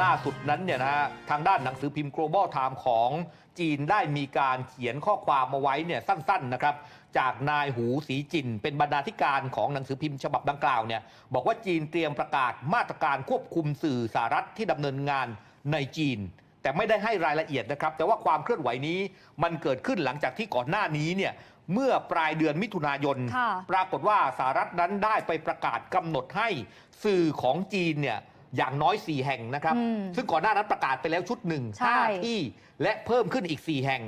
ล่าสุดนั้นเนี่ยนะฮะทางด้านหนังสือพิมพ์ global time ของจีนได้มีการเขียนข้อความมาไว้เนี่ยสั้นๆนะครับจากนายหูสีจิน เป็นบรรณาธิการของหนังสือพิมพ์ฉบับดังกล่าวเนี่ยบอกว่าจีนเตรียมประกาศมาตรการควบคุมสื่อสารัฐที่ดำเนินงานในจีน แต่ไม่ได้ให้รายละเอียดนะครับ แต่ว่าความเคลื่อนไหวนี้มันเกิดขึ้นหลังจากที่ก่อนหน้านี้เนี่ยเมื่อปลายเดือนมิถุนายนค่ะปรากฏว่าสหรัฐนั้นได้ไปประกาศกำหนดให้สื่อของจีนเนี่ย อย่างน้อย 4 แห่งนะครับ อืมซึ่งก่อนหน้านั้นประกาศไปแล้วชุดหนึ่งใช่ ห้าที่และเพิ่มขึ้นอีก 4 แห่ง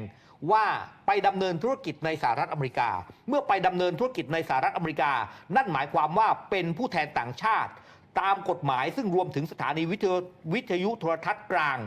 ว่าไปดำเนินธุรกิจในสหรัฐอเมริกา เมื่อไปดำเนินธุรกิจในสหรัฐอเมริกา นั่นหมายความว่าเป็นผู้แทนต่างชาติ ตามกฎหมายซึ่งรวมถึงสถานีวิทยุวิทยุโทรทัศน์กลาง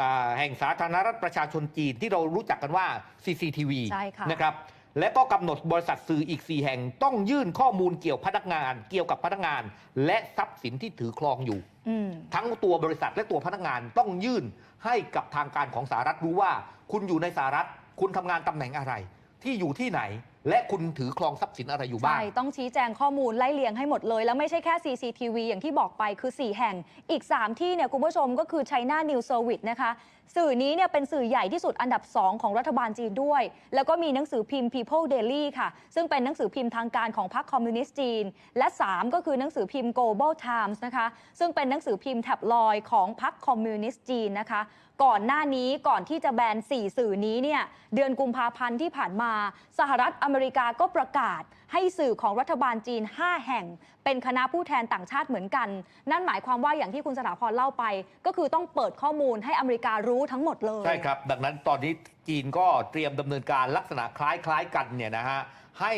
อ่าแห่งสาธารณรัฐประชาชนจีนที่เรารู้จักกันว่า CCTV ใช่ค่ะ นะครับ และก็กำหนดบริษัทสื่ออีก 4 แห่งต้องยื่นข้อมูลเกี่ยวพนักงาน เกี่ยวกับพนักงาน และทรัพย์สินที่ถือครองอยู่ อืม ทั้งตัวบริษัทและตัวพนักงานต้องยื่นให้กับทางการของสหรัฐรู้ว่า คุณอยู่ในสหรัฐ คุณทำงานตำแหน่งอะไร ที่อยู่ที่ไหน และคุณถือครองทรัพย์สินอะไรอยู่บ้าง ใช่ ต้องชี้แจงข้อมูลไล่เลียงให้หมดเลย แล้วไม่ใช่แค่ CCTV อย่างที่บอกไปคือ 4 แห่ง อีก 3 ที่เนี่ยคุณผู้ชมก็คือ China News Service นะคะ สื่อนี้เนี่ยเป็นสื่อใหญ่ที่สุดอันดับ 2 ของรัฐบาลจีนด้วย แล้วก็มีหนังสือพิมพ์ People Daily ค่ะ ซึ่งเป็นหนังสือพิมพ์ทางการของพรรคคอมมิวนิสต์จีน และ 3 ก็คือหนังสือพิมพ์ Global Times นะคะ ซึ่งเป็นหนังสือพิมพ์แท็บลอยของพรรคคอมมิวนิสต์จีนนะคะก่อนหน้านี้ก่อนที่จะแบน4สื่อนี้เนี่ยเดือนกุมภาพันธ์ที่ผ่านมาสหรัฐอเมริกาก็ประกาศให้สื่อของรัฐบาลจีน 5 แห่ง เป็นคณะผู้แทนต่างชาติเหมือนกัน นั่นหมายความว่าอย่างที่คุณสถาพรเล่าไป ก็คือต้องเปิดข้อมูลให้อเมริการู้ทั้งหมดเลย ใช่ครับ ดังนั้นตอนนี้จีนก็เตรียมดำเนินการลักษณะคล้ายๆกันเนี่ยนะฮะให้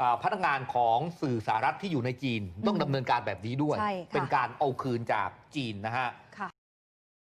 อ่าพนักงานของสื่อสารัฐที่อยู่ในจีน ต้องดำเนินการแบบนี้ด้วยใช่ค่ะเป็นการเอาคืนจากจีนนะฮะค่ะ